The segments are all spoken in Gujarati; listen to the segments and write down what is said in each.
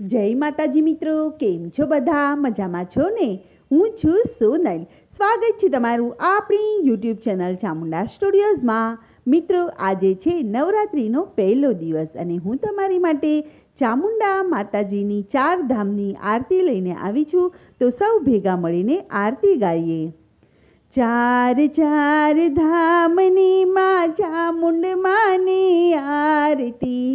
જય માતાજી મિત્રો, કેમ છો બધા? મજામાં છો ને? હું છું સોનલ. સ્વાગત છે તમારું આપણી યુટ્યુબ ચેનલ ચામુંડા સ્ટુડિયોઝમાં. મિત્રો, આજે છે નવરાત્રિનો પહેલો દિવસ અને હું તમારી માટે ચામુંડા માતાજીની ચાર ધામની આરતી લઈને આવી છું. તો સૌ ભેગા મળીને આરતી ગાઈએ. ચાર ચાર ધામની માં ચામુંડ માની આરતી.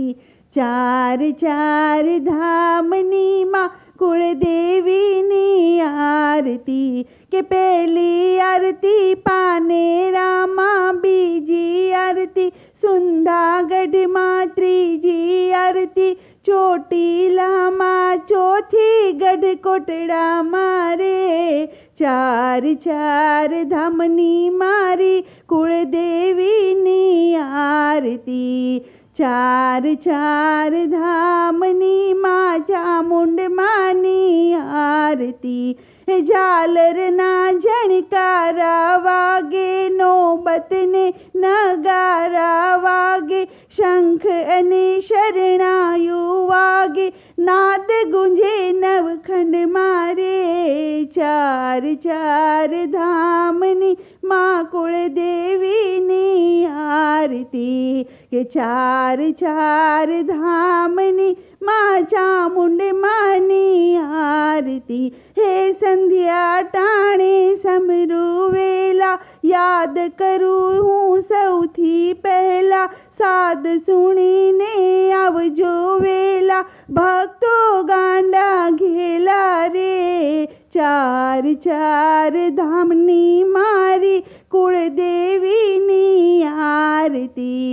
ચાર ચાર ધામની માં કુળદેવીની આરતી કે પહેલી આરતી પાનેરામાં બીજી આરતી સુંદાગઢમાં ત્રીજી આરતી ચોટીલામાં ચોથી ગઢ કોટડામાં રે ચાર ચાર ધામની મારી કુળદેવીની આરતી ચાર ચાર ધામની માં ચામુંડ માની આરતી ઝાલરના ઝણકારા વાગે, નોબતને નગારા વાગે, શંખ અને શરણાયુ વાગે. નાદ ગુંજે નવખંડ મારે, ચાર ચાર ધામની માં કુળદેવીની આરતી. કે ચાર ચાર ધામની માં ચામુંડ માની આરતી. હે સંધ્યા ટાણે સમરૂ વેલા, યાદ કરું હું સૌથી પહેલા. સાદ સુણીને આવજો વેલા, ભક્તો ગાંડા ઘેલા રે. ચાર ચાર ધામની મારી કુળદેવીની આરતી.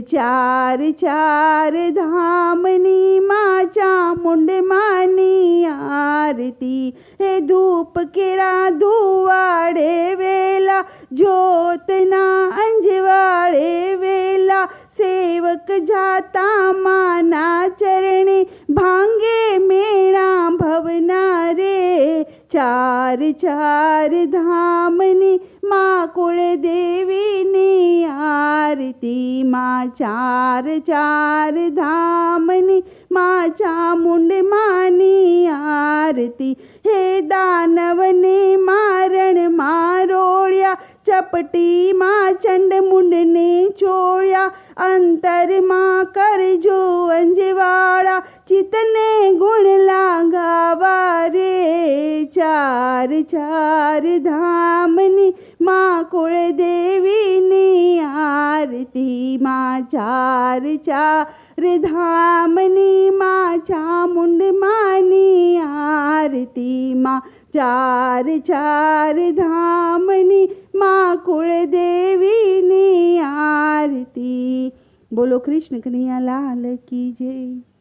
ચાર ચાર ધામની માં ચામુંડ માની આરતી. હે ધૂપ કેરા ધુવાડે વેલા, જ્યોતના અંજવાડે વેલા. સેવક જાતા માના ચરણે ભાંગે મેળા ભવના રે ચાર ચાર ધામની માં કુળદેવીની આરતી, માં ચાર ચાર ધામની મા ચામુંડ માની આરતી. હે દાનવને મારણ મારોળ્યા ચપટીમાં ચંડમુંડને ચોળ્યા, અંતરમાં કરજો અંજવાળા ચિતને ગુણ લાગાવા રે. ચાર ચાર ધામની માં કુળદેવીની આરતી માં ચાર ચાર ધામની માં ચામુંડ માની આરતીમાં ચાર ચાર ધામની માં કુળદેવીની આરતી. બોલો કૃષ્ણ કનૈયા લાલ કી જય.